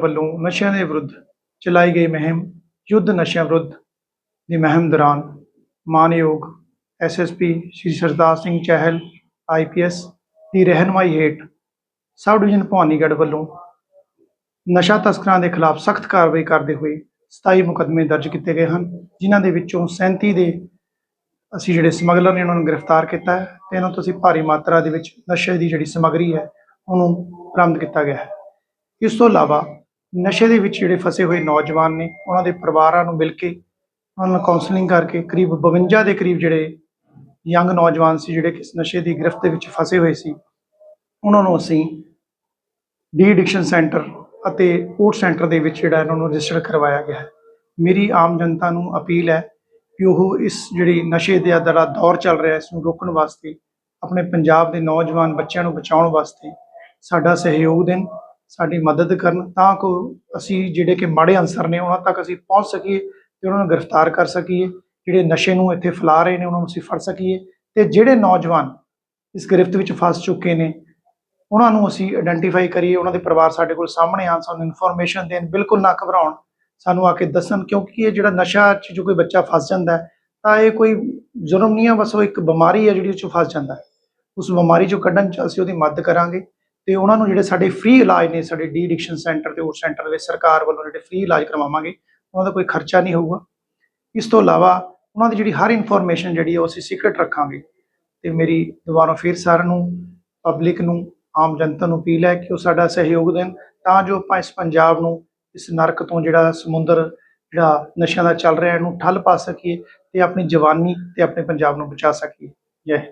ਵੱਲੋਂ ਨਸ਼ਿਆਂ ਦੇ ਵਿਰੁੱਧ ਚਲਾਈ ਗਈ ਮੁਹਿੰਮ, ਯੁੱਧ ਨਸ਼ਿਆਂ ਵਿਰੁੱਧ ਦੀ ਮੁਹਿੰਮ ਦੌਰਾਨ ਮਾਨਯੋਗ ਐਸਐਸਪੀ ਸ਼੍ਰੀ ਸਰਦਾਰ ਸਿੰਘ ਚਹਿਲ ਆਈਪੀਐਸ ਦੀ ਰਹਿਨਮਾਈ ਹੇਠ ਸਬ ਡਿਵੀਜ਼ਨ ਭਵਾਨੀਗੜ੍ਹ ਵੱਲੋਂ ਨਸ਼ਾ ਤਸਕਰਾਂ ਦੇ ਖਿਲਾਫ ਸਖਤ ਕਾਰਵਾਈ ਕਰਦੇ ਹੋਏ 27 ਮੁਕੱਦਮੇ ਦਰਜ ਕੀਤੇ ਗਏ ਹਨ, ਜਿਨ੍ਹਾਂ ਦੇ ਵਿੱਚੋਂ 37 ਦੇ ਅਸੀਂ ਜਿਹੜੇ ਸਮਗਲਰ ਨੇ ਉਹਨਾਂ ਨੂੰ ਗ੍ਰਿਫਤਾਰ ਕੀਤਾ ਹੈ ਤੇ ਇਹਨਾਂ ਤੋਂ ਅਸੀਂ ਭਾਰੀ ਮਾਤਰਾ ਦੇ ਵਿੱਚ ਨਸ਼ੇ ਦੀ ਜਿਹੜੀ ਸਮੱਗਰੀ ਹੈ ਉਹਨੂੰ ਬਰਾਮਦ ਕੀਤਾ ਗਿਆ ਹੈ। ਇਸ ਤੋਂ ਇਲਾਵਾ ਨਸ਼ੇ ਦੇ ਵਿੱਚ ਜਿਹੜੇ ਫਸੇ ਹੋਏ ਨੌਜਵਾਨ ਨੇ, ਉਹਨਾਂ ਦੇ ਪਰਿਵਾਰਾਂ ਨੂੰ ਮਿਲ ਕੇ, ਉਹਨਾਂ ਨਾਲ ਕਾਉਂਸਲਿੰਗ ਕਰਕੇ ਕਰੀਬ 52 ਦੇ ਕਰੀਬ ਜਿਹੜੇ ਯੰਗ ਨੌਜਵਾਨ ਸੀ, ਜਿਹੜੇ ਕਿਸ ਨਸ਼ੇ ਦੀ ਗ੍ਰਿਫਤ ਦੇ ਵਿੱਚ ਫਸੇ ਹੋਏ ਸੀ, ਉਹਨਾਂ ਨੂੰ ਅਸੀਂ ਡੀ ਐਡਿਕਸ਼ਨ ਸੈਂਟਰ ਅਤੇ ਕੋਰਟ ਸੈਂਟਰ ਦੇ ਵਿੱਚ ਜਿਹੜਾ ਇਹਨਾਂ ਨੂੰ ਰਜਿਸਟਰ ਕਰਵਾਇਆ ਗਿਆ ਹੈ। ਮੇਰੀ ਆਮ ਜਨਤਾ ਨੂੰ ਅਪੀਲ ਹੈ ਕਿ ਉਹ ਇਸ ਜਿਹੜੀ ਨਸ਼ੇ ਦੇ ਜਿਹੜਾ ਦੌਰ ਚੱਲ ਰਿਹਾ, ਇਸ ਨੂੰ ਰੋਕਣ ਵਾਸਤੇ, ਆਪਣੇ ਪੰਜਾਬ ਦੇ ਨੌਜਵਾਨ ਬੱਚਿਆਂ ਨੂੰ ਬਚਾਉਣ ਵਾਸਤੇ ਸਾਡਾ ਸਹਿਯੋਗ ਦੇਣ। ਸਾਡੀ ਮਦਦ ਕਰਨ ਤਾਂ ਕੋ ਅਸੀਂ ਜਿਹੜੇ ਕਿ ਮਾੜੇ ਅਨਸਰ ਨੇ ਉਹਨਾਂ ਤੱਕ ਅਸੀਂ ਪਹੁੰਚ ਸਕੀਏ ਤੇ ਉਹਨਾਂ ਨੂੰ ਗ੍ਰਿਫਤਾਰ ਕਰ ਸਕੀਏ, ਜਿਹੜੇ ਨਸ਼ੇ ਨੂੰ ਇੱਥੇ ਫੈਲਾ ਰਹੇ ਨੇ ਉਹਨਾਂ ਨੂੰ ਅਸੀਂ ਫੜ ਸਕੀਏ ਤੇ ਜਿਹੜੇ ਨੌਜਵਾਨ ਇਸ ਗ੍ਰਿਫਤ ਵਿੱਚ ਫਸ ਚੁੱਕੇ ਨੇ, ਉਹਨਾਂ ਨੂੰ ਅਸੀਂ ਆਇਡੈਂਟੀਫਾਈ ਕਰੀਏ, ਉਹਨਾਂ ਦੇ ਪਰਿਵਾਰ ਸਾਡੇ ਕੋਲ ਸਾਹਮਣੇ ਆਉਣ, ਸਾਨੂੰ ਇਨਫੋਰਮੇਸ਼ਨ ਦੇਣ, ਬਿਲਕੁਲ ਨਾ ਘਬਰਾਉਣ, ਸਾਨੂੰ ਆ ਕੇ ਦੱਸਣ ਕਿਉਂਕਿ ਇਹ ਜਿਹੜਾ ਨਸ਼ਾ 'ਚ ਜੋ ਕੋਈ ਬੱਚਾ ਫਸ ਜਾਂਦਾ ਤਾਂ ਇਹ ਕੋਈ ਜੁਰਮ ਨਹੀਂ ਹੈ, ਬਸ ਉਹ ਇੱਕ ਬਿਮਾਰੀ ਹੈ ਜਿਹੜੀ ਉਹ 'ਚ ਫਸ ਜਾਂਦਾ ਉਸ ਬਿਮਾਰੀ 'ਚੋਂ ਕੱਢਣ 'ਚ ਅਸੀਂ ਉਹਦੀ ਮਦਦ ਕਰਾਂਗੇ। ਤੇ ਉਹਨਾਂ ਨੂੰ ਜਿਹੜੇ ਸਾਡੇ ਫ੍ਰੀ ਇਲਾਜ ਨੇ, ਸਾਡੇ ਡੀ ਐਡਿਕਸ਼ਨ ਸੈਂਟਰ ਤੇ ਹੋਰ ਸੈਂਟਰ ਵਿੱਚ ਸਰਕਾਰ ਵੱਲੋਂ ਜਿਹੜੇ ਫ੍ਰੀ ਇਲਾਜ ਕਰਵਾਵਾਂਗੇ, ਉਹਨਾਂ ਦਾ ਕੋਈ ਖਰਚਾ ਨਹੀਂ ਹੋਊਗਾ। ਇਸ ਤੋਂ ਇਲਾਵਾ ਉਹਨਾਂ ਦੀ ਜਿਹੜੀ ਹਰ ਇਨਫੋਰਮੇਸ਼ਨ ਜਿਹੜੀ ਹੈ ਉਹ ਅਸੀਂ ਸੀਕ੍ਰੀਟ ਰੱਖਾਂਗੇ। ਤੇ ਮੇਰੀ ਦੁਬਾਰਾ ਫਿਰ ਸਾਰਿਆਂ ਨੂੰ ਪਬਲਿਕ ਨੂੰ, ਆਮ ਜਨਤਾ ਨੂੰ ਅਪੀਲ ਹੈ ਕਿ ਉਹ ਸਾਡਾ ਸਹਿਯੋਗ ਦੇਣ, ਤਾਂ ਜੋ ਆਪਾਂ ਇਸ ਪੰਜਾਬ ਨੂੰ, ਇਸ ਨਰਕ ਤੋਂ ਜਿਹੜਾ ਸਮੁੰਦਰ, ਜਿਹੜਾ ਨਸ਼ਿਆਂ ਦਾ ਚੱਲ ਰਿਹਾ, ਇਹਨੂੰ ਠੱਲ ਪਾ ਸਕੀਏ ਤੇ ਆਪਣੀ ਜਵਾਨੀ ਤੇ ਆਪਣੇ ਪੰਜਾਬ ਨੂੰ ਬਚਾ ਸਕੀਏ। ਜੈ